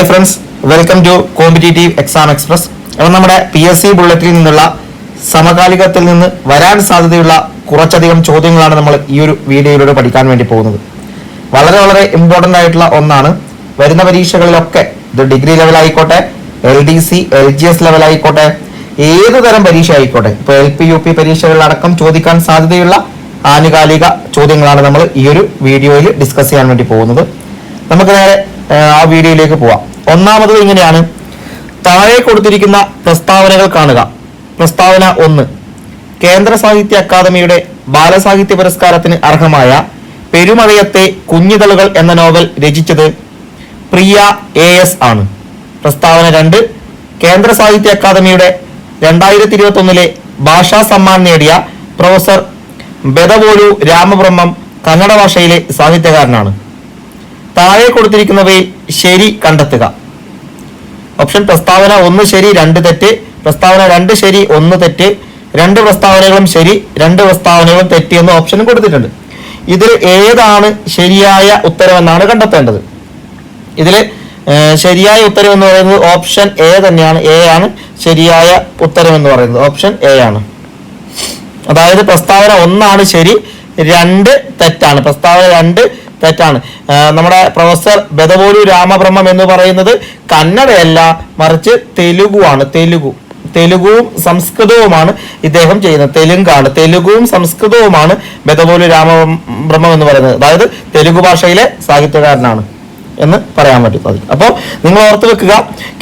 Hi friends welcome to competitive exam express അപ്പം നമ്മുടെ P S C ബുള്ളറ്റിൽ നിന്നുള്ള സമകാലികത്തിൽ നിന്ന് വരാൻ സാധ്യതയുള്ള കുറച്ചധികം ചോദ്യങ്ങളാണ് നമ്മൾ ഈ ഒരു വീഡിയോയിലൂടെ പഠിക്കാൻ വേണ്ടി പോകുന്നത്. വളരെ വളരെ ഇമ്പോർട്ടന്റ് ആയിട്ടുള്ള ഒന്നാണ്. വരുന്ന പരീക്ഷകളിലൊക്കെ ഇത് ഡിഗ്രി ലെവൽ ആയിക്കോട്ടെ L D C L G S level ആയിക്കോട്ടെ ഏത് തരം പരീക്ഷ ആയിക്കോട്ടെ. ഇപ്പോൾ എൽ പി യു പി പരീക്ഷകളിലടക്കം ചോദിക്കാൻ സാധ്യതയുള്ള ആനുകാലിക ചോദ്യങ്ങളാണ് നമ്മൾ ഈ ഒരു വീഡിയോയിൽ ഡിസ്കസ് ചെയ്യാൻ വേണ്ടി പോകുന്നത്. നമുക്ക് നേരെ ആ വീഡിയോയിലേക്ക് പോവാം. ഒന്നാമത് ഇങ്ങനെയാണ്. താഴെ കൊടുത്തിരിക്കുന്ന പ്രസ്താവനകൾ കാണുക. പ്രസ്താവന ഒന്ന്. കേന്ദ്ര സാഹിത്യ അക്കാദമിയുടെ ബാലസാഹിത്യ പുരസ്കാരത്തിന് അർഹമായ പെരുമഴയത്തെ കുഞ്ഞിതളുകൾ എന്ന നോവൽ രചിച്ചത് പ്രിയ എ എസ് ആണ്. പ്രസ്താവന രണ്ട്. കേന്ദ്ര സാഹിത്യ അക്കാദമിയുടെ രണ്ടായിരത്തി ഇരുപത്തി ഒന്നിലെ ഭാഷാ സമ്മാൻ നേടിയ പ്രൊഫസർ ബെദവോലു രാമബ്രഹ്മം കന്നഡ ഭാഷയിലെ സാഹിത്യകാരനാണ്. താഴെ കൊടുത്തിരിക്കുന്നവയിൽ ശരി കണ്ടെത്തുക. ഓപ്ഷൻ പ്രസ്താവന ഒന്ന് ശരി രണ്ട് തെറ്റ്. പ്രസ്താവന രണ്ട് ശരി ഒന്ന് തെറ്റ്. രണ്ട് പ്രസ്താവനകളും ശരി രണ്ട് പ്രസ്താവനകളും തെറ്റ് എന്ന ഓപ്ഷനും കൊടുത്തിട്ടുണ്ട്. ഇതിൽ ഏതാണ് ശരിയായ ഉത്തരമെന്നാണ് കണ്ടെത്തേണ്ടത്. ഇതിൽ ശരിയായ ഉത്തരം എന്ന് പറയുന്നത് ഓപ്ഷൻ എ തന്നെയാണ്. എ ആണ് ശരിയായ ഉത്തരം എന്ന് പറയുന്നത്. ഓപ്ഷൻ എ ആണ്. അതായത് പ്രസ്താവന ഒന്നാണ് ശരി രണ്ട് തെറ്റാണ്. പ്രസ്താവന രണ്ട് തെറ്റാണ്. നമ്മുടെ പ്രൊഫസർ ബദവോലു രാമബ്രഹ്മം എന്ന് പറയുന്നത് കന്നഡയല്ല മറിച്ച് തെലുഗു ആണ് തെലുഗു തെലുഗുവും സംസ്കൃതവുമാണ് ഇദ്ദേഹം ചെയ്യുന്നത്. തെലുങ്കാണ്. തെലുഗുവും സംസ്കൃതവുമാണ് ബദവോലു രാമബ്രഹ്മം എന്ന് പറയുന്നത്. അതായത് തെലുഗു ഭാഷയിലെ സാഹിത്യകാരനാണ്. എന്ന് പറയാൻ പറ്റും സാധിക്കും. അപ്പോൾ നിങ്ങൾ ഓർത്തു വെക്കുക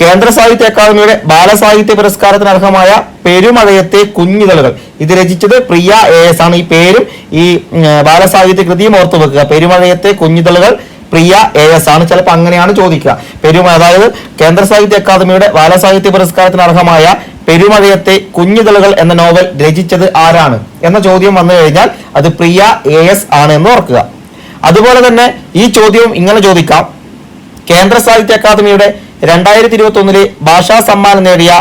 കേന്ദ്ര സാഹിത്യ അക്കാദമിയുടെ ബാലസാഹിത്യ പുരസ്കാരത്തിന് അർഹമായ പെരുമഴയത്തെ കുഞ്ഞിതളുകൾ. ഇത് രചിച്ചത് പ്രിയ എ എസ് ആണ്. ഈ പേരും ഈ ബാലസാഹിത്യ കൃതിയും ഓർത്തു വെക്കുക. പെരുമഴയത്തെ കുഞ്ഞിതളുകൾ പ്രിയ എ എസ് ആണ്. ചിലപ്പോൾ അങ്ങനെയാണ് ചോദിക്കുക. പെരുമ അതായത് കേന്ദ്ര സാഹിത്യ അക്കാദമിയുടെ ബാലസാഹിത്യ പുരസ്കാരത്തിന് അർഹമായ പെരുമഴയത്തെ കുഞ്ഞിതളുകൾ എന്ന നോവൽ രചിച്ചത് ആരാണ് എന്ന ചോദ്യം വന്നു കഴിഞ്ഞാൽ അത് പ്രിയ എ എസ് ആണ് എന്ന് ഓർക്കുക. അതുപോലെ തന്നെ ഈ ചോദ്യവും ഇങ്ങനെ ചോദിക്കാം. കേന്ദ്ര സാഹിത്യ അക്കാദമിയുടെ രണ്ടായിരത്തി ഇരുപത്തി ഒന്നിലെ ഭാഷാ സമ്മാനം നേടിയ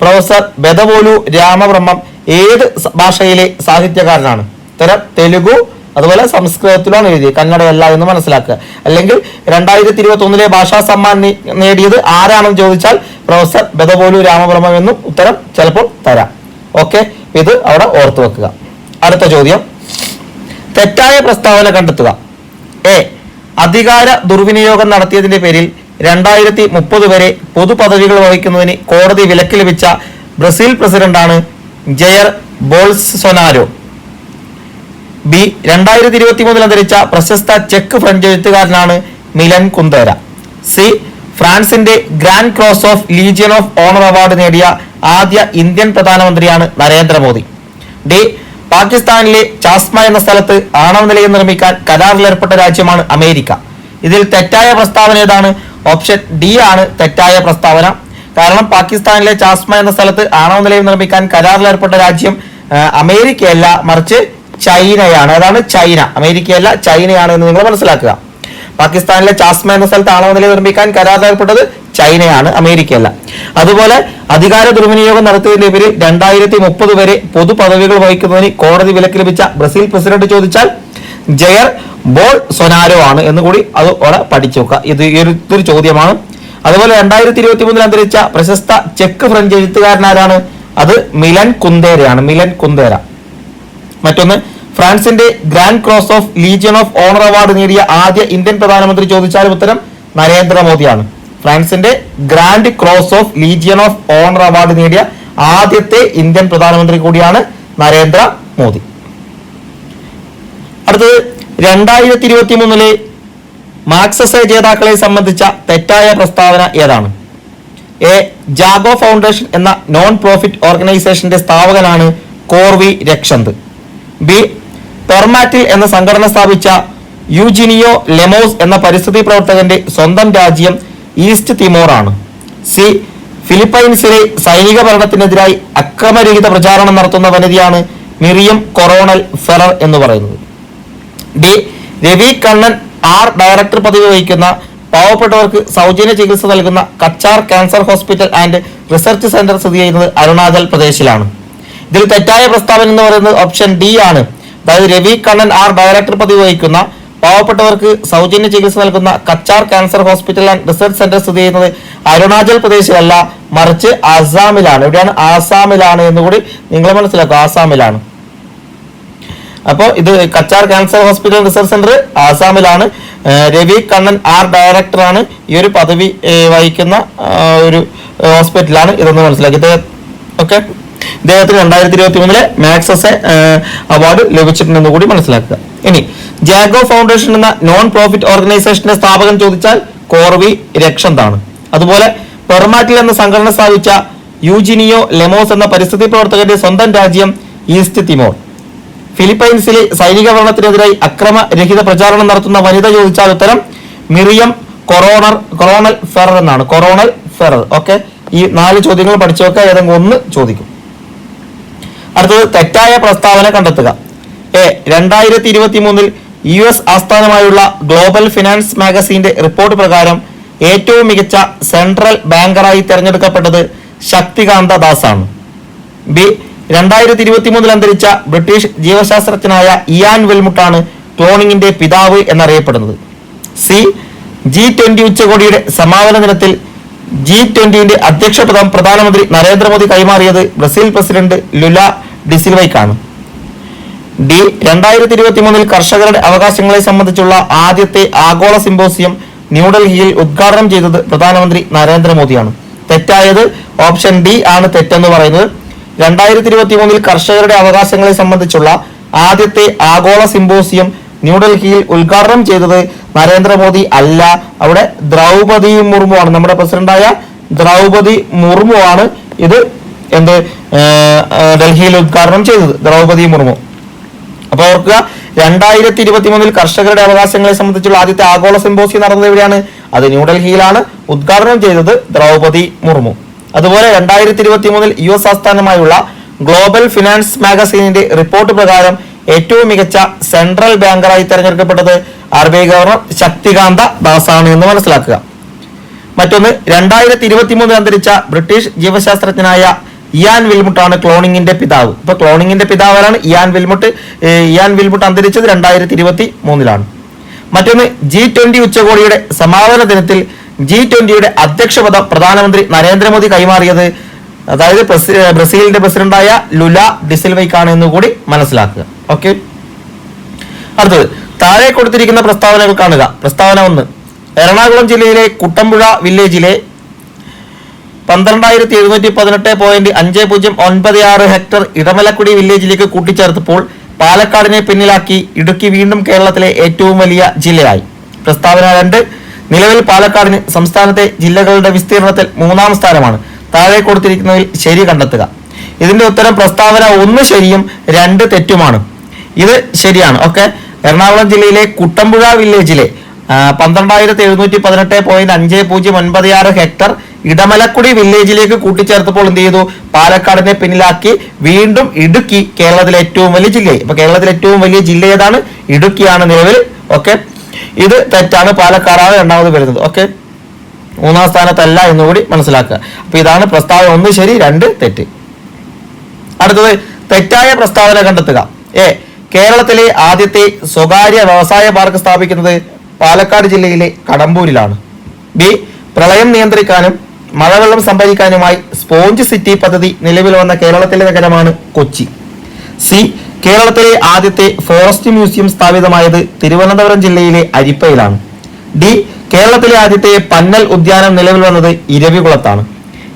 പ്രൊഫസർ ബെദവോലു രാമബ്രഹ്മം ഏത് ഭാഷയിലെ സാഹിത്യകാരനാണ്? ഉത്തരം തെലുഗു അതുപോലെ സംസ്കൃതത്തിലാണ് എഴുതിയത്. കന്നഡയല്ല എന്ന് മനസ്സിലാക്കുക. അല്ലെങ്കിൽ രണ്ടായിരത്തി ഇരുപത്തി ഒന്നിലെ ഭാഷാ സമ്മാനം നേടിയത് ആരാണെന്ന് ചോദിച്ചാൽ പ്രൊഫസർ ബെദവോലു രാമബ്രഹ്മം എന്നും ഉത്തരം ചിലപ്പോൾ തരാം. ഓക്കെ ഇത് അവിടെ ഓർത്തു വെക്കുക. അടുത്ത ചോദ്യം. തെറ്റായ പ്രസ്താവന കണ്ടെത്തുക. എ അധികാര ദുർവിനിയോഗം നടത്തിയതിന്റെ പേരിൽ രണ്ടായിരത്തി മുപ്പത് വരെ പൊതുപദവികൾ വഹിക്കുന്നതിന് കോടതി വിലക്ക് ലഭിച്ച ബ്രസീൽ പ്രസിഡന്റാണ് ജയർ ബോൾസ് ബോൾസൊനാരോ. ബി രണ്ടായിരത്തി ഇരുപത്തി മൂന്നിൽ അന്തരിച്ച പ്രശസ്ത ചെക്ക് ഫ്രഞ്ച് എഴുത്തുകാരനാണ് മിലൻ കുന്തേര. സി ഫ്രാൻസിന്റെ grand cross of legion of honour award നേടിയ ആദ്യ ഇന്ത്യൻ പ്രധാനമന്ത്രിയാണ് നരേന്ദ്രമോദി. ഡി പാകിസ്ഥാനിലെ ചാസ്മ എന്ന സ്ഥലത്ത് ആണവ നിലയം നിർമ്മിക്കാൻ കരാറിൽ ഏർപ്പെട്ട രാജ്യമാണ് അമേരിക്ക. ഇതിൽ തെറ്റായ പ്രസ്താവന ഏതാണ്? ഓപ്ഷൻ ഡി ആണ് തെറ്റായ പ്രസ്താവന. കാരണം പാകിസ്ഥാനിലെ ചാസ്മ എന്ന സ്ഥലത്ത് ആണവ നിലയം നിർമ്മിക്കാൻ കരാറിൽ ഏർപ്പെട്ട രാജ്യം അമേരിക്കയല്ല മറിച്ച് ചൈനയാണ്. അതാണ് ചൈന. അമേരിക്കയല്ല ചൈനയാണ് എന്ന് നിങ്ങൾ മനസ്സിലാക്കുക. പാകിസ്ഥാനിലെ ചാസ്മ എന്ന സ്ഥലത്ത് ആണവ നിലയം നിർമ്മിക്കാൻ കരാറിലേർപ്പെട്ടത് ചൈനയാണ് അമേരിക്കയല്ല. അതുപോലെ അധികാര ദുർവിനിയോഗം നടത്തിയതിന്റെ പേരിൽ രണ്ടായിരത്തി മുപ്പത് വരെ പൊതുപദവികൾ വഹിക്കുന്നതിന് കോടതി വിലക്ക് ലഭിച്ച ബ്രസീൽ പ്രസിഡന്റ് ചോദിച്ചാൽ ജയർ ബോൾ സൊനാരോ ആണ് എന്ന് കൂടി അത് അവിടെ പഠിച്ചു നോക്കുക ഇത് ഈ ഒരു ചോദ്യമാണ്. അതുപോലെ രണ്ടായിരത്തി ഇരുപത്തി മൂന്നിൽ അന്തരിച്ച പ്രശസ്ത ചെക്ക് ഫ്രഞ്ച് എഴുത്തുകാരനാരാണ്? അത് മിലൻ കുന്തേരയാണ്. Milan Kundera. മറ്റൊന്ന് ഫ്രാൻസിന്റെ grand cross of legion of honour award നേടിയ ആദ്യ ഇന്ത്യൻ പ്രധാനമന്ത്രി ചോദിച്ചാലും ഉത്തരം നരേന്ദ്രമോദിയാണ്. ഫ്രാൻസിന്റെ grand cross of legion of honour award നേടിയ ആദ്യത്തെ ഇന്ത്യൻ പ്രധാനമന്ത്രി കൂടിയാണ് നരേന്ദ്ര മോദി. അടുത്തത് രണ്ടായിരത്തി ഇരുപത്തി മൂന്നിലെ മാർക്സസ് ജേതാക്കളെ സംബന്ധിച്ച തെറ്റായ പ്രസ്താവന ഏതാണ്? എ ജാഗോ ഫൗണ്ടേഷൻ എന്ന നോൺ പ്രോഫിറ്റ് ഓർഗനൈസേഷന്റെ സ്ഥാപകനാണ് കോർവി രക്ഷന്ത്. ബി പെർമാറ്റിൽ എന്ന സംഘടന സ്ഥാപിച്ച യുജിനിയോ ലെമോസ് എന്ന പരിസ്ഥിതി പ്രവർത്തകന്റെ സ്വന്തം രാജ്യം ഈസ്റ്റ് തിമോർ ആണ് സി ഫിലിപ്പൈൻസിലെ സൈനിക ഭരണത്തിനെതിരായി അക്രമരഹിത പ്രചാരണം നടത്തുന്ന വനിതയാണ് മിറിയം കൊറോണൽ ഫെറർ എന്ന് പറയുന്നത്. D Ravi Kannan R director പദവി വഹിക്കുന്ന പാവപ്പെട്ടവർക്ക് സൗജന്യ ചികിത്സ നൽകുന്ന Cachar cancer hospital and research centre സ്ഥിതി ചെയ്യുന്നത് അരുണാചൽ പ്രദേശിലാണ്. ഇതിൽ തെറ്റായ പ്രസ്താവന എന്ന് പറയുന്നത് ഓപ്ഷൻ ഡി ആണ്. അതായത് രവി കണ്ണൻ ആർ ഡയറക്ടർ പദവി വഹിക്കുന്ന പാവപ്പെട്ടവർക്ക് സൗജന്യ ചികിത്സ നൽകുന്ന Cachar cancer hospital and research centre സ്ഥിതി ചെയ്യുന്നത് അരുണാചൽ പ്രദേശിലല്ല മറിച്ച് ആസാമിലാണ്. എവിടെയാണ് ആസാമിലാണ് എന്നുകൂടി നിങ്ങൾ മനസ്സിലാക്കുക. ആസാമിലാണ്. അപ്പോൾ ഇത് Cachar cancer hospital research centre ആസാമിലാണ്. Ravi Kannan R ഡയറക്ടറാണ് ഈ ഒരു പദവി വഹിക്കുന്ന ഒരു ഹോസ്പിറ്റലാണ് ഇതൊന്ന് മനസ്സിലാക്കി. ഓക്കെ? ഇദ്ദേഹത്തിന് രണ്ടായിരത്തി ഇരുപത്തി മൂന്നിലെ മാക്സസ് അവാർഡ് ലഭിച്ചിട്ടുണ്ടെന്ന് കൂടി മനസ്സിലാക്കുക. ഇനി ജാഗോ ഫൗണ്ടേഷൻ എന്ന നോൺ പ്രോഫിറ്റ് ഓർഗനൈസേഷന്റെ സ്ഥാപകൻ ചോദിച്ചാൽ കോർവി രക്ഷന്താണ്. അതുപോലെ പെർമാറ്റിൽ എന്ന സംഘടന സ്ഥാപിച്ച യൂജിനിയോ ലെമോസ് എന്ന പരിസ്ഥിതി പ്രവർത്തകന്റെ സ്വന്തം രാജ്യം ഈസ്റ്റ് തിമോർ. ഫിലിപ്പൈൻസിലെ സൈനിക ഭരണത്തിനെതിരായി അക്രമരഹിത പ്രചാരണം നടത്തുന്ന വനിത ചോദിച്ചാൽ ഉത്തരം മിറിയം കൊറോണർ കൊറോണൽ ഫെറർ എന്നാണ്. Coronel Ferrer. ഓക്കെ? ഈ നാല് ചോദ്യങ്ങൾ പഠിച്ചു വെക്കുക ഏതെങ്കിലും ഒന്ന് ചോദിക്കും. അടുത്തത് തെറ്റായ പ്രസ്താവന കണ്ടെത്തുക. എ രണ്ടായിരത്തി ഇരുപത്തി മൂന്നിൽ യു എസ് ആസ്ഥാനമായുള്ള ഗ്ലോബൽ ഫിനാൻസ് മാഗസീന്റെ റിപ്പോർട്ട് പ്രകാരം ഏറ്റവും മികച്ച സെൻട്രൽ ബാങ്കറായി തെരഞ്ഞെടുക്കപ്പെട്ടത് ശക്തികാന്ത ദാസാണ്. ബി രണ്ടായിരത്തി ഇരുപത്തി മൂന്നിൽ അന്തരിച്ച ബ്രിട്ടീഷ് ജീവശാസ്ത്രജ്ഞനായ ഇയാൻ വെൽമുട്ടാണ് ക്ലോണിംഗിന്റെ പിതാവ് എന്നറിയപ്പെടുന്നത്. സി ജി ട്വന്റി ഉച്ചകോടിയുടെ സമാപന ദിനത്തിൽ ജി ട്വന്റിന്റെ അധ്യക്ഷപദം പ്രധാനമന്ത്രി നരേന്ദ്രമോദി കൈമാറിയത് ബ്രസീൽ പ്രസിഡന്റ് ലുല ഡിസിൽവയ്ക്കാണ് ഡി രണ്ടായിരത്തി ഇരുപത്തി മൂന്നിൽ കർഷകരുടെ അവകാശങ്ങളെ സംബന്ധിച്ചുള്ള ആദ്യത്തെ ആഗോള സിമ്പോസിയം ന്യൂഡൽഹിയിൽ ഉദ്ഘാടനം ചെയ്തത് പ്രധാനമന്ത്രി നരേന്ദ്രമോദിയാണ്. തെറ്റായത് ഓപ്ഷൻ ഡി ആണ് തെറ്റെന്ന് പറയുന്നത്. രണ്ടായിരത്തി ഇരുപത്തി മൂന്നിൽ കർഷകരുടെ അവകാശങ്ങളെ സംബന്ധിച്ചുള്ള ആദ്യത്തെ ആഗോള സിമ്പോസിയം ന്യൂഡൽഹിയിൽ ഉദ്ഘാടനം ചെയ്തത് നരേന്ദ്രമോദി അല്ല. അവിടെ ദ്രൗപതി മുർമു ആണ് നമ്മുടെ പ്രസിഡന്റായ ദ്രൗപതി മുർമു ആണ് ഇത് എന്ത് ഡൽഹിയിൽ ഉദ്ഘാടനം ചെയ്തത്. ദ്രൗപതി മുർമു. അപ്പൊ ഓർക്കുക രണ്ടായിരത്തി ഇരുപത്തി മൂന്നിൽ കർഷകരുടെ അവകാശങ്ങളെ സംബന്ധിച്ചുള്ള ആദ്യത്തെ ആഗോള സിമ്പോസിയം നടന്നത് എവിടെയാണ്? അത് ന്യൂഡൽഹിയിലാണ്. ഉദ്ഘാടനം ചെയ്തത് ദ്രൗപതി മുർമു. അതുപോലെ രണ്ടായിരത്തി ഇരുപത്തി മൂന്നിൽ യു എസ് ആസ്ഥാനമായുള്ള ഗ്ലോബൽ ഫിനാൻസ് മാഗസീനിന്റെ റിപ്പോർട്ട് പ്രകാരം ഏറ്റവും മികച്ച സെൻട്രൽ ബാങ്കറായി തെരഞ്ഞെടുക്കപ്പെട്ടത് R B I governor Shaktikanta ദാസാണ് എന്ന് മനസ്സിലാക്കുക. മറ്റൊന്ന് രണ്ടായിരത്തി ഇരുപത്തി മൂന്നിൽ അന്തരിച്ച ബ്രിട്ടീഷ് ജീവശാസ്ത്രജ്ഞനായ ഇയാൻ വിൽമുട്ടാണ് ക്ലോണിങ്ങിന്റെ പിതാവ്. ഇപ്പൊ ക്ലോണിംഗിന്റെ പിതാവാണ് ഇയാൻ വിൽമുട്ട് ഇയാൻ വിൽമുട്ട് അന്തരിച്ചത് രണ്ടായിരത്തി ഇരുപത്തി മൂന്നിലാണ് മറ്റൊന്ന് ജി ട്വന്റി ഉച്ചകോടിയുടെ സമാപന ദിനത്തിൽ ജി ട്വന്റിയുടെ അധ്യക്ഷപദം പ്രധാനമന്ത്രി നരേന്ദ്രമോദി കൈമാറിയത് അതായത് ബ്രസീലിന്റെ പ്രസിഡന്റായ ലുല ഡിസിൽവയ്ക്കാണ് എന്ന് കൂടി മനസ്സിലാക്കുക. ഓക്കെ? അടുത്തത് താഴെ കൊടുത്തിരിക്കുന്ന പ്രസ്താവനകൾ കാണുക. പ്രസ്താവന ഒന്ന് എറണാകുളം ജില്ലയിലെ കുട്ടമ്പുഴ വില്ലേജിലെ പന്ത്രണ്ടായിരത്തി എഴുന്നൂറ്റി പതിനെട്ട് പോയിന്റ് അഞ്ച് പൂജ്യം ഒൻപത് ആറ് ഹെക്ടർ ഇടമലക്കുടി വില്ലേജിലേക്ക് കൂട്ടിച്ചേർത്തപ്പോൾ പാലക്കാടിനെ പിന്നിലാക്കി ഇടുക്കി വീണ്ടും കേരളത്തിലെ ഏറ്റവും വലിയ ജില്ലയായി. പ്രസ്താവന രണ്ട് നിലവിൽ പാലക്കാടിന് സംസ്ഥാനത്തെ ജില്ലകളുടെ വിസ്തീർണത്തിൽ മൂന്നാം സ്ഥാനമാണ്. താഴെ കൊടുത്തിരിക്കുന്നതിൽ ശരി കണ്ടെത്തുക. ഇതിന്റെ ഉത്തരം പ്രസ്താവന ഒന്ന് ശരിയും രണ്ട് തെറ്റുമാണ്. ഇത് ശരിയാണ് ഓക്കെ? എറണാകുളം ജില്ലയിലെ കുട്ടമ്പുഴ വില്ലേജിലെ പന്ത്രണ്ടായിരത്തി എഴുന്നൂറ്റി പതിനെട്ട് പോയിന്റ് അഞ്ച് പൂജ്യം ഒൻപത് ആറ് ഹെക്ടർ ഇടമലക്കുടി വില്ലേജിലേക്ക് കൂട്ടിച്ചേർത്തപ്പോൾ എന്ത് ചെയ്തു? പാലക്കാടിനെ പിന്നിലാക്കി വീണ്ടും ഇടുക്കി കേരളത്തിലെ ഏറ്റവും വലിയ ജില്ലയായി. അപ്പൊ കേരളത്തിലെ ഏറ്റവും വലിയ ജില്ല ഏതാണ്? ഇടുക്കിയാണ് നിലവിൽ. ഓക്കെ. ഇത് തെറ്റാണ്. പാലക്കാടാണ് രണ്ടാമത് വരുന്നത്. ഓക്കെ. മൂന്നാം സ്ഥാനത്തല്ല എന്നുകൂടി മനസ്സിലാക്കുക. അപ്പൊ ഇതാണ് പ്രസ്താവന. ഒന്ന് ശരി രണ്ട് തെറ്റ്. അടുത്തത് തെറ്റായ പ്രസ്താവന കണ്ടെത്തുക. എ കേരളത്തിലെ ആദ്യത്തെ സ്വകാര്യ വ്യവസായ പാർക്ക് സ്ഥാപിക്കുന്നത് പാലക്കാട് ജില്ലയിലെ കടമ്പൂരിലാണ്. ബി പ്രളയം നിയന്ത്രിക്കാനും മഴവെള്ളം സംഭരിക്കാനുമായി സ്പോഞ്ച് സിറ്റി പദ്ധതി നിലവിൽ വന്ന കേരളത്തിലെ നഗരമാണ് കൊച്ചി. സി കേരളത്തിലെ ആദ്യത്തെ ഫോറസ്റ്റ് മ്യൂസിയം സ്ഥാപിതമായത് തിരുവനന്തപുരം ജില്ലയിലെ അരിപ്പയിലാണ്. ഡി കേരളത്തിലെ ആദ്യത്തെ പന്നൽ ഉദ്യാനം നിലവിൽ വന്നത് ഇരവികുളത്താണ്.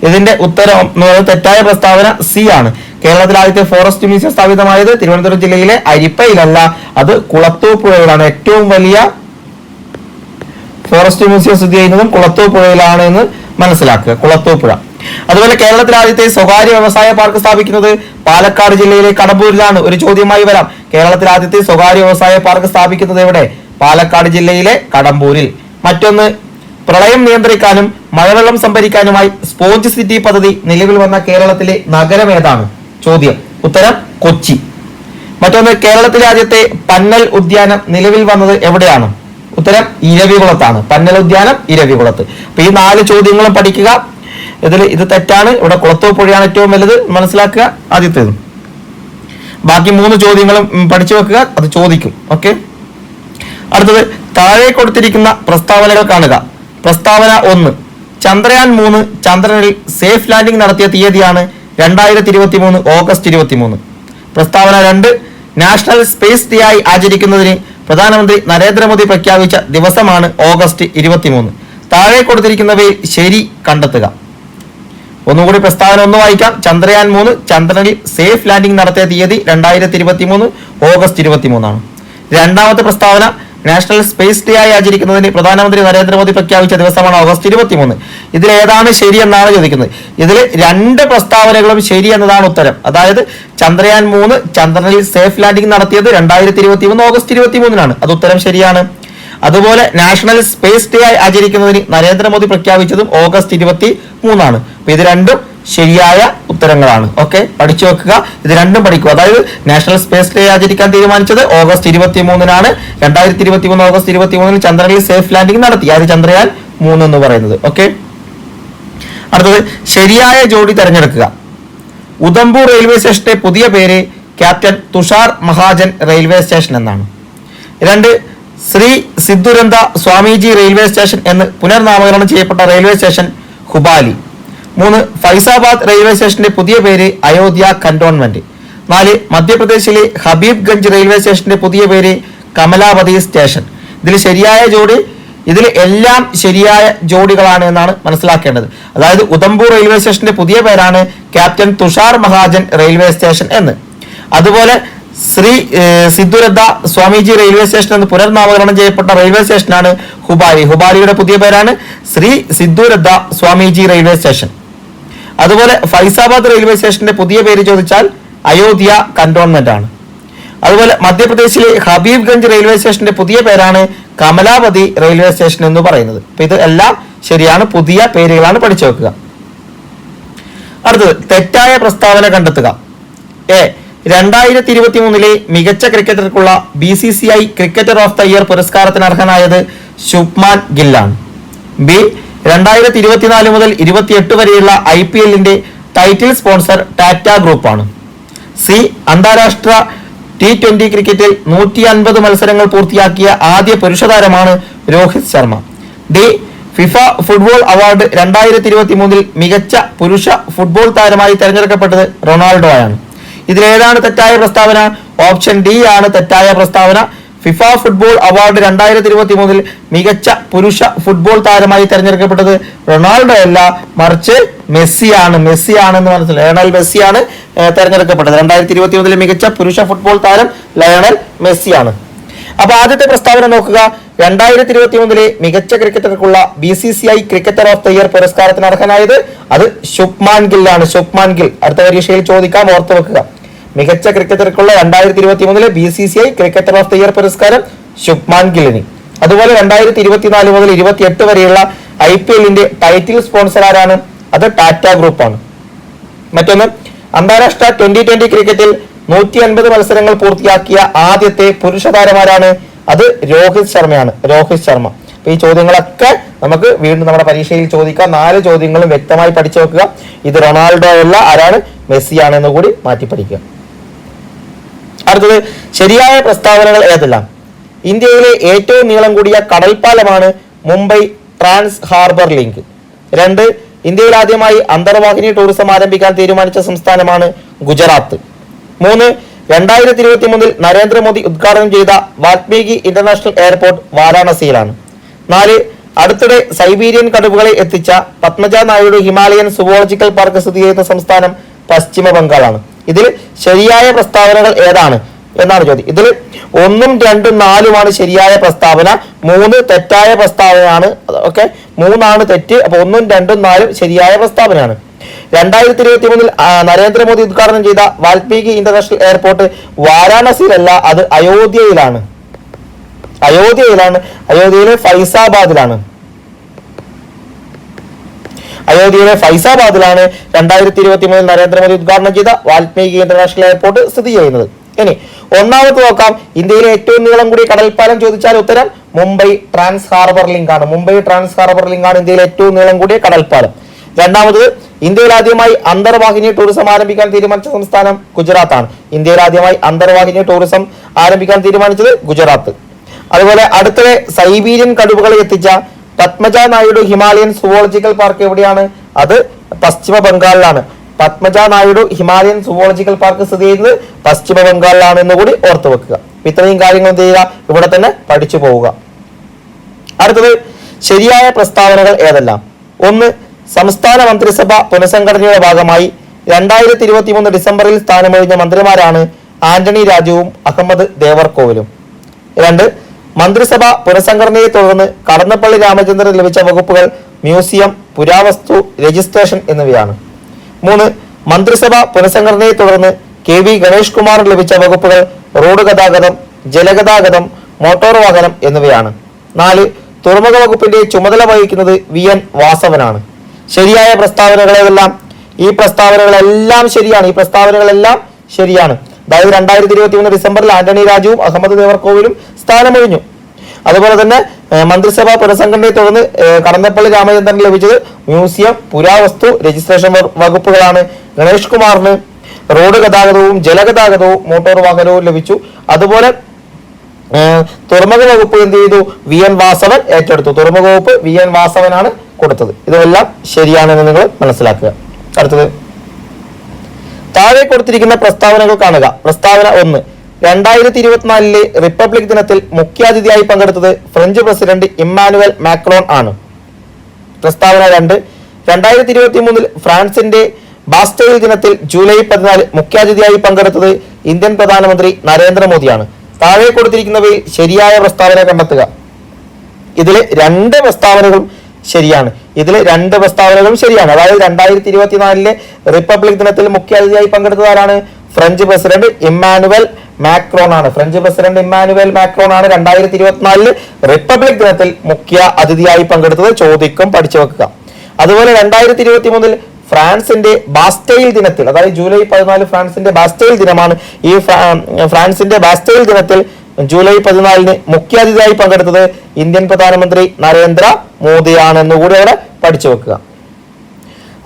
ഇതിന്റെ ഉത്തരം തെറ്റായ പ്രസ്താവന സി ആണ്. കേരളത്തിലെ ആദ്യത്തെ ഫോറസ്റ്റ് മ്യൂസിയം സ്ഥാപിതമായത് തിരുവനന്തപുരം ജില്ലയിലെ അരിപ്പയിലല്ല അത് കുളത്തൂപ്പുഴയിലാണ് ഏറ്റവും വലിയ ഫോറസ്റ്റ് മ്യൂസിയം സ്ഥിതി ചെയ്യുന്നതും കുളത്തൂപ്പുഴയിലാണ് എന്ന് മനസ്സിലാക്കുക. കുളത്തൂപ്പുഴ. അതുപോലെ കേരളത്തിൽ ആദ്യത്തെ സ്വകാര്യ വ്യവസായ പാർക്ക് സ്ഥാപിക്കുന്നത് പാലക്കാട് ജില്ലയിലെ കടമ്പൂരിലാണ്. ഒരു ചോദ്യമായി വരാം. കേരളത്തിൽ ആദ്യത്തെ സ്വകാര്യ വ്യവസായ പാർക്ക് സ്ഥാപിക്കുന്നത് എവിടെ? പാലക്കാട് ജില്ലയിലെ കടമ്പൂരിൽ. മറ്റൊന്ന് പ്രളയം നിയന്ത്രിക്കാനും മഴവെള്ളം സംഭരിക്കാനുമായി സ്പോഞ്ച് സിറ്റി പദ്ധതി നിലവിൽ വന്ന കേരളത്തിലെ നഗരം ഏതാണ്? ചോദ്യം. ഉത്തരം കൊച്ചി. മറ്റൊന്ന് കേരളത്തിലെ ആദ്യത്തെ പന്നൽ ഉദ്യാനം നിലവിൽ വന്നത് എവിടെയാണ്? ഉത്തരം ഇരവികുളത്താണ്. പന്നൽ ഉദ്യാനം ഇരവികുളത്ത്. അപ്പൊ ഈ നാല് ചോദ്യങ്ങളും പഠിക്കുക. ഇതിൽ ഇത് തെറ്റാണ്. ഇവിടെ കുളത്തോ പുഴയാണ് ഏറ്റവും വലുത്. മനസ്സിലാക്കുക? ആദ്യത്തേത്. ബാക്കി മൂന്ന് ചോദ്യങ്ങളും പഠിച്ചു വെക്കുക. അത് ചോദിക്കും. ഓക്കെ? അടുത്തത് താഴെ കൊടുത്തിരിക്കുന്ന പ്രസ്താവനകൾ കാണുക. പ്രസ്താവന ഒന്ന്. ചന്ദ്രയാൻ മൂന്ന്. ചന്ദ്രനിൽ സേഫ് ലാൻഡിംഗ് നടത്തിയ തീയതിയാണ് രണ്ടായിരത്തി ഇരുപത്തി മൂന്ന് ഓഗസ്റ്റ് ഇരുപത്തി മൂന്ന് പ്രസ്താവന രണ്ട്. നാഷണൽ സ്പേസ് ഡേ ആയി ആചരിക്കുന്നതിന് പ്രധാനമന്ത്രി നരേന്ദ്രമോദി പ്രഖ്യാപിച്ച ദിവസമാണ് ഓഗസ്റ്റ് ഇരുപത്തിമൂന്ന്. താഴെ കൊടുത്തിരിക്കുന്നവയിൽ ശരി കണ്ടെത്തുക. ഒന്നുകൂടി പ്രസ്താവന ഒന്ന് വായിക്കാം. ചന്ദ്രയാൻ മൂന്ന് ചന്ദ്രനിൽ സേഫ് ലാൻഡിംഗ് നടത്തിയ തീയതി രണ്ടായിരത്തി ഇരുപത്തി മൂന്ന് ഓഗസ്റ്റ് ഇരുപത്തി മൂന്നാണ് രണ്ടാമത്തെ പ്രസ്താവന നാഷണൽ സ്പേസ് ഡേ ആയി ആചരിക്കുന്നതിന് പ്രധാനമന്ത്രി നരേന്ദ്രമോദി പ്രഖ്യാപിച്ച ദിവസമാണ് ഓഗസ്റ്റ് ഇരുപത്തി മൂന്ന് ഇതിൽ ഏതാണ് ശരി എന്നാണ് ചോദിക്കുന്നത്. ഇതിൽ രണ്ട് പ്രസ്താവനകളും ശരി എന്നതാണ് ഉത്തരം. അതായത് ചന്ദ്രയാൻ മൂന്ന് ചന്ദ്രനിൽ സേഫ് ലാൻഡിംഗ് നടത്തിയത് രണ്ടായിരത്തി ഇരുപത്തി മൂന്ന് ഓഗസ്റ്റ് ഇരുപത്തി മൂന്നിനാണ് അത് ഉത്തരം ശരിയാണ്. അതുപോലെ നാഷണൽ സ്പേസ് ഡേ ആയി ആചരിക്കുന്നതിന് നരേന്ദ്രമോദി പ്രഖ്യാപിച്ചതും ഓഗസ്റ്റ് ഇരുപത്തി മൂന്നാണ് ഇത് രണ്ടും ശരിയായ ഉത്തരങ്ങളാണ്. ഓക്കെ പഠിച്ചു വെക്കുക. ഇത് രണ്ടും പഠിക്കുക. അതായത് നാഷണൽ സ്പേസ് ഡേ ആചരിക്കാൻ തീരുമാനിച്ചത് ഓഗസ്റ്റ് ഇരുപത്തി മൂന്നിനാണ് രണ്ടായിരത്തി ഇരുപത്തി മൂന്ന് ഓഗസ്റ്റ് ഇരുപത്തി മൂന്നിന് ചന്ദ്രനിൽ സേഫ് ലാൻഡിംഗ് നടത്തി. അത് ചന്ദ്രയാൻ? മൂന്ന് എന്ന് പറയുന്നത്. ഓക്കെ അടുത്തത് ശരിയായ ജോഡി തിരഞ്ഞെടുക്കുക. ഉദംപൂർ റെയിൽവേ സ്റ്റേഷന്റെ പുതിയ പേര് captain Tushar Mahajan railway station എന്നാണ്. രണ്ട് ശ്രീ സിദ്ധുരന്ത സ്വാമിജി റെയിൽവേ സ്റ്റേഷൻ എന്ന് പുനർനാമകരണം ചെയ്യപ്പെട്ട റെയിൽവേ സ്റ്റേഷൻ ഹുബാലി. മൂന്ന് ഫൈസാബാദ് റെയിൽവേ സ്റ്റേഷന്റെ പുതിയ പേര് അയോധ്യ കന്റോൺമെന്റ് നാല് മധ്യപ്രദേശിലെ ഹബീബ്ഗഞ്ച് റെയിൽവേ സ്റ്റേഷന്റെ പുതിയ പേര് കമലാപതി സ്റ്റേഷൻ ഇതിൽ ശരിയായ ജോഡി ഇതിൽ എല്ലാം ശരിയായ ജോഡികളാണ് എന്നാണ് മനസ്സിലാക്കേണ്ടത്. അതായത് ഉദംപൂർ റെയിൽവേ സ്റ്റേഷന്റെ പുതിയ പേരാണ് captain Tushar Mahajan railway station എന്ന്. അതുപോലെ ശ്രീ സിദ്ധുരദ സ്വാമിജി റെയിൽവേ സ്റ്റേഷൻ എന്ന് പുനർനാമകരണം ചെയ്യപ്പെട്ട റെയിൽവേ സ്റ്റേഷനാണ് ഹുബാരി. ഹുബാരിയുടെ പുതിയ പേരാണ് ശ്രീ സിദ്ധുരദ സ്വാമിജി റെയിൽവേ സ്റ്റേഷൻ അതുപോലെ ഫൈസാബാദ് റെയിൽവേ സ്റ്റേഷന്റെ പുതിയ പേര് ചോദിച്ചാൽ അയോധ്യ കന്റോൺമെന്റ് ആണ്. അതുപോലെ മധ്യപ്രദേശിലെ ഹബീബ്ഗഞ്ച് റെയിൽവേ സ്റ്റേഷന്റെ പുതിയ പേരാണ് കമലാപതി റെയിൽവേ സ്റ്റേഷൻ എന്ന് പറയുന്നത്. അപ്പൊ ഇത് എല്ലാം ശരിയാണ് പുതിയ പേരുകളാണ് പഠിച്ചു വെക്കുക. അടുത്തത് തെറ്റായ പ്രസ്താവന കണ്ടെത്തുക. എ രണ്ടായിരത്തി ഇരുപത്തി മൂന്നിലെ മികച്ച ക്രിക്കറ്റർക്കുള്ള B C C I cricketer of the year പുരസ്കാരത്തിന് അർഹനായത് ശുഭ്മാൻ ഗില്ലാണ്. ബി രണ്ടായിരത്തി ഇരുപത്തിനാല് മുതൽ ഇരുപത്തിയെട്ട് വരെയുള്ള ഐ പി എല്ലിന്റെ ടൈറ്റിൽ സ്പോൺസർ ടാറ്റ ഗ്രൂപ്പാണ്. സി അന്താരാഷ്ട്ര ടി ട്വന്റി ക്രിക്കറ്റിൽ നൂറ്റി അൻപത് മത്സരങ്ങൾ പൂർത്തിയാക്കിയ ആദ്യ പുരുഷ താരമാണ് Rohit Sharma. D FIFA football award രണ്ടായിരത്തി ഇരുപത്തി മൂന്നിൽ മികച്ച പുരുഷ ഫുട്ബോൾ താരമായി തെരഞ്ഞെടുക്കപ്പെട്ടത് റൊണാൾഡോയാണ്. ഇതിലേതാണ് തെറ്റായ പ്രസ്താവന? ഓപ്ഷൻ ഡി ആണ് തെറ്റായ പ്രസ്താവന. ഫിഫ ഫുട്ബോൾ അവാർഡ് രണ്ടായിരത്തി ഇരുപത്തി മൂന്നിൽ മികച്ച പുരുഷ ഫുട്ബോൾ താരമായി തെരഞ്ഞെടുക്കപ്പെട്ടത് റൊണാൾഡോ അല്ല മറിച്ച് മെസ്സിയാണ്. മെസ്സിയാണ് എന്ന് മനസ്സിലായി. ലയണൽ മെസ്സിയാണ് തെരഞ്ഞെടുക്കപ്പെട്ടത്. രണ്ടായിരത്തി ഇരുപത്തി മൂന്നിലെ മികച്ച പുരുഷ ഫുട്ബോൾ താരം ലയണൽ മെസ്സിയാണ്. അപ്പൊ ആദ്യത്തെ പ്രസ്താവന നോക്കുക. രണ്ടായിരത്തി ഇരുപത്തി മൂന്നിലെ മികച്ച ക്രിക്കറ്റർക്കുള്ള B C C I cricketer of the year പുരസ്കാരത്തിന് അർഹനായത് അത് ശുഭ്മാൻ ഗില്ലാണ്. ശുഭ്മാൻ ഗിൽ. അടുത്ത പരീക്ഷയിൽ ചോദിക്കാം ഓർത്തു വെക്കുക മികച്ച ക്രിക്കറ്റർക്കുള്ള രണ്ടായിരത്തി ഇരുപത്തി മൂന്നിലെ B C C I cricketer of the year പുരസ്കാരം ശുഭ്മാൻ ഗിലിനി അതുപോലെ രണ്ടായിരത്തി ഇരുപത്തിനാല് മുതൽ ഇരുപത്തിയെട്ട് വരെയുള്ള ഐ പി എല്ലിന്റെ ടൈറ്റിൽ സ്പോൺസർ ആരാണ്? അത് ടാറ്റ ഗ്രൂപ്പാണ് മറ്റൊന്ന് അന്താരാഷ്ട്ര ട്വന്റി ട്വന്റി ക്രിക്കറ്റിൽ നൂറ്റി അൻപത് മത്സരങ്ങൾ പൂർത്തിയാക്കിയ ആദ്യത്തെ പുരുഷ താരമാരാണ്? അത് രോഹിത് ശർമ്മയാണ്. രോഹിത് ശർമ്മ. അപ്പൊ ഈ ചോദ്യങ്ങളൊക്കെ നമുക്ക് വീണ്ടും നമ്മുടെ പരീക്ഷയിൽ ചോദിക്കാം. നാല് ചോദ്യങ്ങളും വ്യക്തമായി പഠിച്ചു വെക്കുക. ഇത് റൊണാൾഡോ അല്ല ആരാണ്? മെസ്സിയാണെന്ന് കൂടി മാറ്റി പഠിക്കുക അടുത്തത് ശരിയായ പ്രസ്താവനകൾ ഏതെല്ലാം? ഇന്ത്യയിലെ ഏറ്റവും നീളം കൂടിയ കടൽപ്പാലമാണ് മുംബൈ ട്രാൻസ് ഹാർബർ ലിങ്ക്. രണ്ട് ഇന്ത്യയിൽ ആദ്യമായി അന്തർവാഹിനി ടൂറിസം ആരംഭിക്കാൻ തീരുമാനിച്ച സംസ്ഥാനമാണ് ഗുജറാത്ത്. മൂന്ന് രണ്ടായിരത്തി ഇരുപത്തി മൂന്നിൽ നരേന്ദ്രമോദി ഉദ്ഘാടനം ചെയ്ത വാത്മീകി ഇന്റർനാഷണൽ എയർപോർട്ട് വാരാണസിയിലാണ്. നാല് അടുത്തിടെ സൈബീരിയൻ കടുവകളെ എത്തിച്ച Padmaja Naidu Himalayan zoological park സ്ഥിതി ചെയ്യുന്ന സംസ്ഥാനം പശ്ചിമ ബംഗാളാണ് ഇതിൽ ശരിയായ പ്രസ്താവനകൾ ഏതാണ്? എന്നാണ് ചോദ്യം. ഇതിൽ ഒന്നും രണ്ടും നാലുമാണ് ശരിയായ പ്രസ്താവന മൂന്ന് തെറ്റായ പ്രസ്താവനയാണ് ഓക്കെ? മൂന്നാണ് തെറ്റ് അപ്പൊ ഒന്നും രണ്ടും നാലും ശരിയായ പ്രസ്താവനയാണ്. രണ്ടായിരത്തി ഇരുപത്തി മൂന്നിൽ നരേന്ദ്രമോദി ഉദ്ഘാടനം ചെയ്ത വാൽമീകി ഇന്റർനാഷണൽ എയർപോർട്ട് വാരാണസിയിലല്ല അത് അയോധ്യയിലാണ്. അയോധ്യയിലാണ്. അയോധ്യയിലെ ഫൈസാബാദിലാണ്. അയോധ്യയിലെ ഫൈസാബാദിലാണ് രണ്ടായിരത്തി ഇരുപത്തി മൂന്നിൽ നരേന്ദ്രമോദി ഉദ്ഘാടനം ചെയ്ത വാൽമീകി ഇന്റർനാഷണൽ എയർപോർട്ട് സ്ഥിതി ചെയ്യുന്നത്. ഇനി ഒന്നാമത് നോക്കാം. ഇന്ത്യയിലെ ഏറ്റവും നീളം കൂടിയ കടൽപ്പാലം ചോദിച്ചാൽ ഉത്തരം മുംബൈ ട്രാൻസ് ഹാർബർ ലിങ്ക് ആണ്. മുംബൈ ട്രാൻസ് ഹാർബർ ലിങ്ക് ആണ് ഇന്ത്യയിലെ ഏറ്റവും നീളം കൂടിയ കടൽപ്പാലം. രണ്ടാമത് ഇന്ത്യയിൽ ആദ്യമായി അന്തർവാഹിനി ടൂറിസം ആരംഭിക്കാൻ തീരുമാനിച്ച സംസ്ഥാനം ഗുജറാത്ത് ആണ്. ഇന്ത്യയിൽ ആദ്യമായി അന്തർവാഹിനി ടൂറിസം ആരംഭിക്കാൻ തീരുമാനിച്ചത് ഗുജറാത്ത്. അതുപോലെ അടുത്തിടെ സൈബീരിയൻ കടുവകളെ എത്തിച്ച Padmaja Naidu Himalayan zoological park എവിടെയാണ്? അത് പശ്ചിമ ബംഗാളിലാണ്. Padmaja Naidu Himalayan zoological park സ്ഥിതി ചെയ്യുന്നത് പശ്ചിമ ബംഗാളിലാണ് എന്ന് കൂടി ഓർത്തു വെക്കുക. ഇത്രയും കാര്യങ്ങൾ എന്ത് ചെയ്യുക? ഇവിടെ തന്നെ പഠിച്ചു പോവുക. അടുത്തത് ശരിയായ പ്രസ്താവനകൾ ഏതെല്ലാം? ഒന്ന് സംസ്ഥാന മന്ത്രിസഭ പുനഃസംഘടനയുടെ ഭാഗമായി രണ്ടായിരത്തി ഇരുപത്തി മൂന്ന് ഡിസംബറിൽ സ്ഥാനമൊഴിഞ്ഞ മന്ത്രിമാരാണ് ആന്റണി രാജുവും അഹമ്മദ് ദേവർകോവിലും. രണ്ട് മന്ത്രിസഭ പുനഃസംഘടനയെ തുടർന്ന് കടന്നപ്പള്ളി രാമചന്ദ്രൻ ലഭിച്ച വകുപ്പുകൾ മ്യൂസിയം പുരാവസ്തു രജിസ്ട്രേഷൻ എന്നിവയാണ്. മൂന്ന് മന്ത്രിസഭ പുനഃസംഘടനയെ തുടർന്ന് കെ വി ഗണേഷ് കുമാറിന് ലഭിച്ച വകുപ്പുകൾ റോഡ് ഗതാഗതം ജലഗതാഗതം മോട്ടോർ വാഹനം എന്നിവയാണ്. നാല് തുറമുഖ വകുപ്പിന്റെ ചുമതല വഹിക്കുന്നത് വി എൻ വാസവനാണ്. ശരിയായ പ്രസ്താവനകളെല്ലാം ഈ പ്രസ്താവനകളെല്ലാം ശരിയാണ്. ഈ പ്രസ്താവനകളെല്ലാം ശരിയാണ്. അതായത് രണ്ടായിരത്തി ഇരുപത്തി മൂന്ന് ഡിസംബറിൽ ആന്റണി രാജുവും അഹമ്മദ് ദേവർകോവിലും സ്ഥാനമൊഴിഞ്ഞു അതുപോലെ തന്നെ മന്ത്രിസഭാ പുനഃസംഘടനയെ തുടർന്ന് കടന്നപ്പള്ളി രാമചന്ദ്രൻ ലഭിച്ചത് മ്യൂസിയം പുരാവസ്തു രജിസ്ട്രേഷൻ വകുപ്പുകളാണ്. ഗണേഷ് കുമാറിന് റോഡ് ഗതാഗതവും ജലഗതാഗതവും മോട്ടോർ വാഹനവും ലഭിച്ചു. അതുപോലെ തുറമുഖ വകുപ്പ് എന്ത് ചെയ്തു? വി എൻ വാസവൻ ഏറ്റെടുത്തു. തുറമുഖ വകുപ്പ് വി എൻ വാസവനാണ് കൊടുത്തത്. ഇതെല്ലാം ശരിയാണെന്ന് നിങ്ങൾ മനസ്സിലാക്കുക. അടുത്തത്. താഴെ കൊടുത്തിരിക്കുന്ന പ്രസ്താവനകൾ കാണുക. പ്രസ്താവന ഒന്ന്. രണ്ടായിരത്തി ഇരുപത്തിനാലിലെ റിപ്പബ്ലിക് ദിനത്തിൽ മുഖ്യാതിഥിയായി പങ്കെടുത്തത് ഫ്രഞ്ച് പ്രസിഡന്റ് ഇമ്മാനുവൽ മാക്രോൺ ആണ്. പ്രസ്താവന രണ്ട് രണ്ടായിരത്തി ഇരുപത്തി മൂന്നിൽ ഫ്രാൻസിന്റെ ബാസ്റ്റൈൽ ദിനത്തിൽ ജൂലൈ പതിനാല് മുഖ്യാതിഥിയായി പങ്കെടുത്തത് ഇന്ത്യൻ പ്രധാനമന്ത്രി നരേന്ദ്രമോദിയാണ്. താഴെ കൊടുത്തിരിക്കുന്നവയിൽ ശരിയായ പ്രസ്താവന കണ്ടെത്തുക. ഇതിലെ രണ്ട് പ്രസ്താവനകളും ശരിയാണ്. ഇതിലെ രണ്ട് പ്രസ്താവനകളും ശരിയാണ്. അതായത് രണ്ടായിരത്തി ഇരുപത്തിനാലിലെ റിപ്പബ്ലിക് ദിനത്തിൽ മുഖ്യാതിഥിയായി പങ്കെടുത്തത് ആരാണ്? ഫ്രഞ്ച് പ്രസിഡന്റ് ഇമ്മാനുവൽ മാക്രോൺ ആണ്. ഫ്രഞ്ച് പ്രസിഡന്റ് ഇമ്മാനുവൽ മാക്രോൺ ആണ് രണ്ടായിരത്തി ഇരുപത്തിനാലിൽ റിപ്പബ്ലിക് ദിനത്തിൽ മുഖ്യ അതിഥിയായി പങ്കെടുത്തത്. ചോദിക്കും പഠിച്ചു വെക്കുക. അതുപോലെ രണ്ടായിരത്തി ഇരുപത്തി മൂന്നിൽ ഫ്രാൻസിന്റെ ബാസ്റ്റൈൽ ദിനത്തിൽ അതായത് ജൂലൈ പതിനാല് ഫ്രാൻസിന്റെ ബാസ്റ്റൈൽ ദിനമാണ്. ഈ ഫ്രാൻസിന്റെ ബാസ്റ്റൈൽ ദിനത്തിൽ ജൂലൈ പതിനാലിന് മുഖ്യാതിഥിയായി പങ്കെടുത്തത് ഇന്ത്യൻ പ്രധാനമന്ത്രി നരേന്ദ്ര മോദിയാണ് എന്ന് കൂടി അവിടെ പഠിച്ചു വെക്കുക.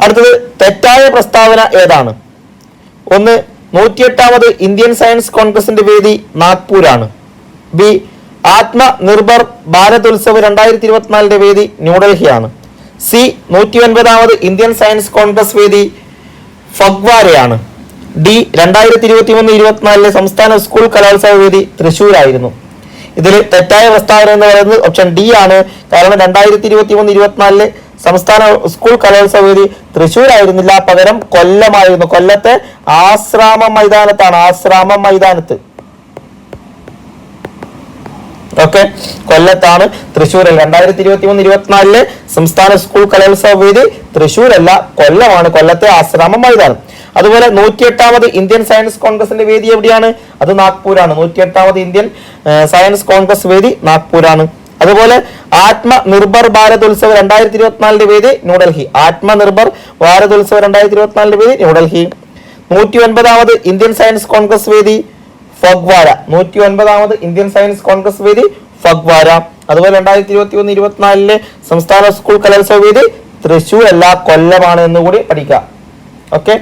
അടുത്തത് തെറ്റായ പ്രസ്താവന ഏതാണ്? ഒന്ന് നൂറ്റിയെട്ടാമത് ഇന്ത്യൻ സയൻസ് കോൺഗ്രസിന്റെ വേദി നാഗ്പൂരാണ്. ബി ആത്മ നിർഭർ ഭാരത് ഉത്സവ് രണ്ടായിരത്തി ഇരുപത്തിനാലിന്റെ വേദി ന്യൂഡൽഹിയാണ്. സി നൂറ്റി ഒൻപതാമത് ഇന്ത്യൻ സയൻസ് കോൺഗ്രസ് വേദി ഫഗ്വാരയാണ്. ഡി രണ്ടായിരത്തി ഇരുപത്തി മൂന്ന് ഇരുപത്തിനാലിലെ സംസ്ഥാന സ്കൂൾ കലോത്സവ വേദി തൃശ്ശൂരായിരുന്നു ഇതിൽ തെറ്റായ പ്രസ്താവന എന്ന് പറയുന്നത് ഓപ്ഷൻ ഡി ആണ്. കാരണം രണ്ടായിരത്തി ഇരുപത്തി മൂന്ന് ഇരുപത്തിനാലിലെ സംസ്ഥാന സ്കൂൾ കലോത്സവ വേദി തൃശ്ശൂരായിരുന്നില്ല പകരം കൊല്ലമായിരുന്നു. കൊല്ലത്തെ ആശ്രാമം മൈതാനത്താണ്. ആശ്രാമം മൈതാനത്ത്. ഓക്കെ. കൊല്ലത്താണ് തൃശ്ശൂരിൽ രണ്ടായിരത്തി ഇരുപത്തി മൂന്ന് ഇരുപത്തിനാലിലെ സംസ്ഥാന സ്കൂൾ കലോത്സവ വേദി തൃശ്ശൂരല്ല കൊല്ലമാണ്. കൊല്ലത്തെ ആശ്രാമം മൈതാനം. അതുപോലെ നൂറ്റിയെട്ടാമത് ഇന്ത്യൻ സയൻസ് കോൺഗ്രസിന്റെ വേദി എവിടെയാണ്? അത് നാഗ്പൂരാണ്. നൂറ്റിയെട്ടാമത് ഇന്ത്യൻ സയൻസ് കോൺഗ്രസ് വേദി നാഗ്പൂരാണ്. അതുപോലെ ആത്മനിർഭർ ഭാരത് ഉത്സവ് രണ്ടായിരത്തി ഇരുപത്തിനാലിന്റെ വേദി ന്യൂഡൽഹി ആത്മനിർഭർ ഭാരത് ഉത്സവ് രണ്ടായിരത്തി ഇരുപത്തിനാലിന്റെ വേദി ന്യൂഡൽഹി നൂറ്റി ഒൻപതാമത് ഇന്ത്യൻ സയൻസ് കോൺഗ്രസ് വേദി ഫഗ്വാര. നൂറ്റി ഒൻപതാമത് ഇന്ത്യൻ സയൻസ് കോൺഗ്രസ് വേദി ഫഗ്വാര. അതുപോലെ രണ്ടായിരത്തി ഇരുപത്തി ഒന്ന് ഇരുപത്തിനാലിലെ സംസ്ഥാന സ്കൂൾ കലോത്സവ വേദി തൃശൂർ അല്ല കൊല്ലമാണ് എന്നുകൂടി പഠിക്കുക. ഓക്കെ?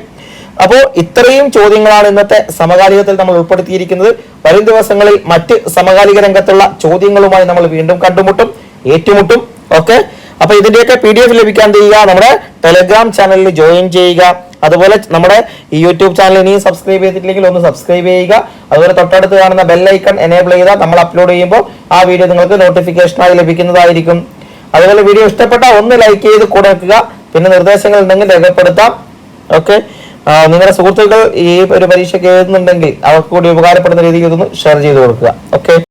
അപ്പോൾ ഇത്രയും ചോദ്യങ്ങളാണ് ഇന്നത്തെ സമകാലികത്തിൽ നമ്മൾ ഉൾപ്പെടുത്തിയിരിക്കുന്നത്. വരും ദിവസങ്ങളിൽ മറ്റ് സമകാലിക രംഗത്തുള്ള ചോദ്യങ്ങളുമായി നമ്മൾ വീണ്ടും കണ്ടുമുട്ടും ഏറ്റുമുട്ടും. ഓക്കെ? അപ്പൊ ഇതിന്റെയൊക്കെ പി ഡി എഫ് ലഭിക്കാൻ ചെയ്യുക. നമ്മുടെ ടെലഗ്രാം ചാനലിൽ ജോയിൻ ചെയ്യുക. അതുപോലെ നമ്മുടെ ഈ യൂട്യൂബ് ചാനൽ ഇനിയും സബ്സ്ക്രൈബ് ചെയ്തിട്ടില്ലെങ്കിൽ ഒന്ന് സബ്സ്ക്രൈബ് ചെയ്യുക. അതുപോലെ തൊട്ടടുത്ത് കാണുന്ന ബെൽ ഐക്കൺ എനേബിൾ ചെയ്താൽ നമ്മൾ അപ്ലോഡ് ചെയ്യുമ്പോൾ ആ വീഡിയോ നിങ്ങൾക്ക് നോട്ടിഫിക്കേഷനായി ലഭിക്കുന്നതായിരിക്കും. അതുപോലെ വീഡിയോ ഇഷ്ടപ്പെട്ടാൽ ഒന്ന് ലൈക്ക് ചെയ്ത് കൂടെ വെക്കുക. പിന്നെ നിർദ്ദേശങ്ങൾ ഉണ്ടെങ്കിൽ രേഖപ്പെടുത്താം. ഓക്കെ? നിങ്ങളുടെ സുഹൃത്തുക്കൾ ഈ ഒരു പരീക്ഷയ്ക്ക് എഴുതുന്നുണ്ടെങ്കിൽ അവർക്ക് കൂടി ഉപകാരപ്പെടുന്ന രീതിയിൽ ഇതൊന്ന് ഷെയർ ചെയ്ത് കൊടുക്കുക. ഓക്കെ